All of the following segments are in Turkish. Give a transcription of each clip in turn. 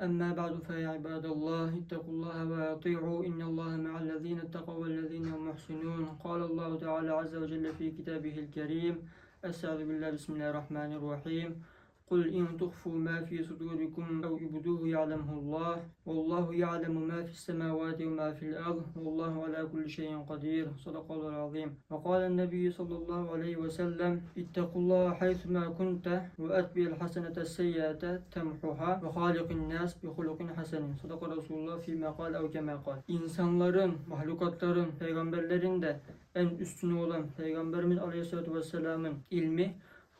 أما بعد فيا عباد الله اتقوا الله وأطيعوا إن الله مع الذين اتقوا والذين هم محسنون. قال الله تعالى عز وجل في كتابه الكريم أستعوذ بالله بسم الله الرحمن الرحيم. قل إن تخفوا ما في صدوركم أو ابدوه يعلمه الله والله يعلم ما في السماوات وما في الأرض والله على كل شيء قدير صدق الله العظيم وقال النبي صلى الله عليه وسلم اتقوا الله حيثما كنت وأتبع الحسنة السيئة تمحها وخالق الناس بخلق حسن صدق رسول الله فيما قال أو كما قال İnsanların, mahlukatların, peygamberlerin de en üstünü olan Peygamberimiz Aleyhisselatü Vesselam'ın ilmi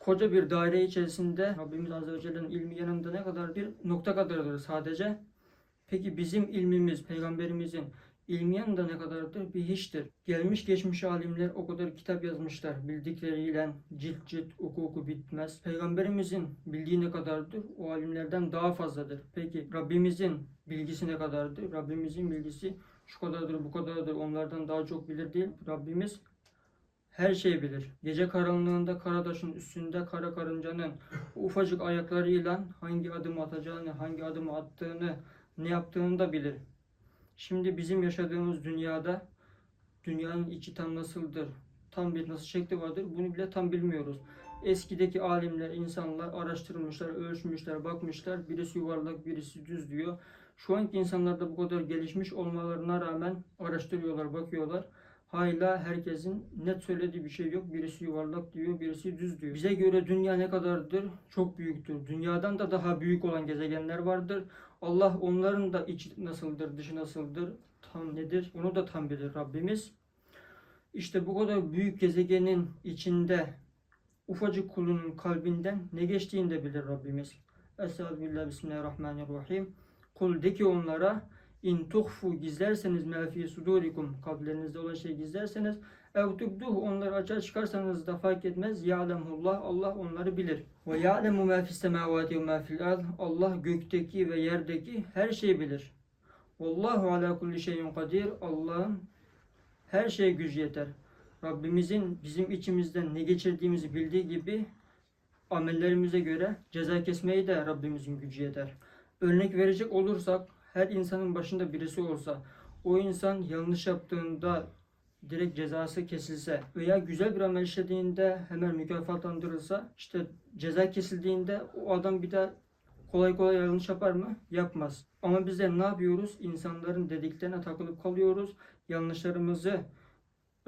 koca bir daire içerisinde Rabbimiz Azze ve Celle'nin ilmi yanında ne kadar bir nokta kadardır sadece. Peki bizim ilmimiz, Peygamberimizin ilmi yanında ne kadardır? Bir hiçtir. Gelmiş geçmiş alimler o kadar kitap yazmışlar. Bildikleriyle cilt cilt oku bitmez. Peygamberimizin bildiği ne kadardır? O alimlerden daha fazladır. Peki Rabbimizin bilgisi ne kadardır? Rabbimizin bilgisi şu kadardır, bu kadardır. Onlardan daha çok bilir değil. Rabbimiz her şeyi bilir. Gece karanlığında karadaşın üstünde kara karıncanın ufacık ayaklarıyla hangi adım atacağını, hangi adımı attığını, ne yaptığını da bilir. Şimdi bizim yaşadığımız dünyada dünyanın içi tam nasıldır, tam bir nasıl şekli vardır bunu bile tam bilmiyoruz. Eskideki alimler, insanlar araştırmışlar, ölçmüşler, bakmışlar. Birisi yuvarlak, birisi düz diyor. Şu anki insanlar da bu kadar gelişmiş olmalarına rağmen araştırıyorlar, bakıyorlar. Hala herkesin net söylediği bir şey yok. Birisi yuvarlak diyor, birisi düz diyor. Bize göre dünya ne kadardır? Çok büyüktür. Dünyadan da daha büyük olan gezegenler vardır. Allah onların da içi nasıldır, dışı nasıldır, tam nedir onu da tam bilir Rabbimiz. İşte bu kadar büyük gezegenin içinde ufacık kulunun kalbinden ne geçtiğini de bilir Rabbimiz. Estağfirullah, Bismillahirrahmanirrahim. Kul de ki onlara in tuhfu gizlerseniz ma fi sudurikum kalplerinizde olan şeyi gizlerseniz ev tubduhu onları açığa çıkarsanız da fark etmez. Ya'lemullah Allah onları bilir. Ve ya'lemu ma fis semavati ve ma fil ard. Allah gökteki ve yerdeki her şeyi bilir. Vallahu ala kulli şeyin kadir. Allah'ın her şeye gücü yeter. Rabbimizin bizim içimizden ne geçirdiğimizi bildiği gibi amellerimize göre ceza kesmeyi de Rabbimizin gücü yeter. Örnek verecek olursak her insanın başında birisi olsa o insan yanlış yaptığında direkt cezası kesilse veya güzel bir amel işlediğinde hemen mükafatlandırılsa işte ceza kesildiğinde o adam bir daha kolay kolay yanlış yapar mı? Yapmaz. Ama biz de ne yapıyoruz? İnsanların dediklerine takılıp kalıyoruz. Yanlışlarımızı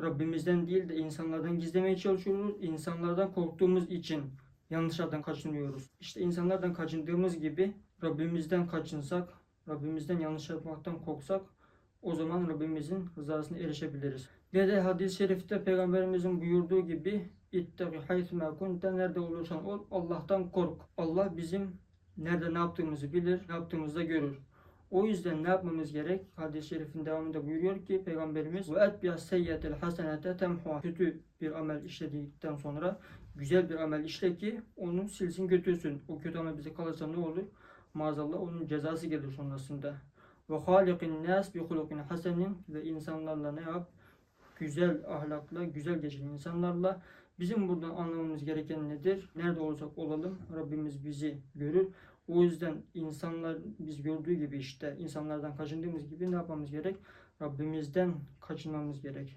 Rabbimizden değil de insanlardan gizlemeye çalışıyoruz. İnsanlardan korktuğumuz için yanlışlardan kaçınıyoruz. İşte insanlardan kaçındığımız gibi Rabbimizden kaçınsak, Rabbimizden yanlış yapmaktan korksak o zaman Rabbimizin rızasına erişebiliriz. Ve de hadis-i şerifte Peygamberimizin buyurduğu gibi İttaki haythüme kunte nerede olursan ol Allah'tan kork. Allah bizim nerede ne yaptığımızı bilir, ne yaptığımızı da görür. O yüzden ne yapmamız gerek? Hadis-i şerifin devamında buyuruyor ki Peygamberimiz ve et bi seyyetel hasenete temhuha. Kötü bir amel işledikten sonra güzel bir amel işle ki onu silsin götürsün. O kötü amel bize kalırsa ne olur? Maazallah onun cezası gelir sonrasında. Ve halikin nas bi hulukin hasenin ve insanlarla ne yap? Güzel ahlakla, güzel geçin insanlarla. Bizim buradan anlamamız gereken nedir? Nerede olursak olalım Rabbimiz bizi görür. O yüzden insanlar biz gördüğü gibi işte insanlardan kaçındığımız gibi ne yapmamız gerek? Rabbimizden kaçınmamız gerek.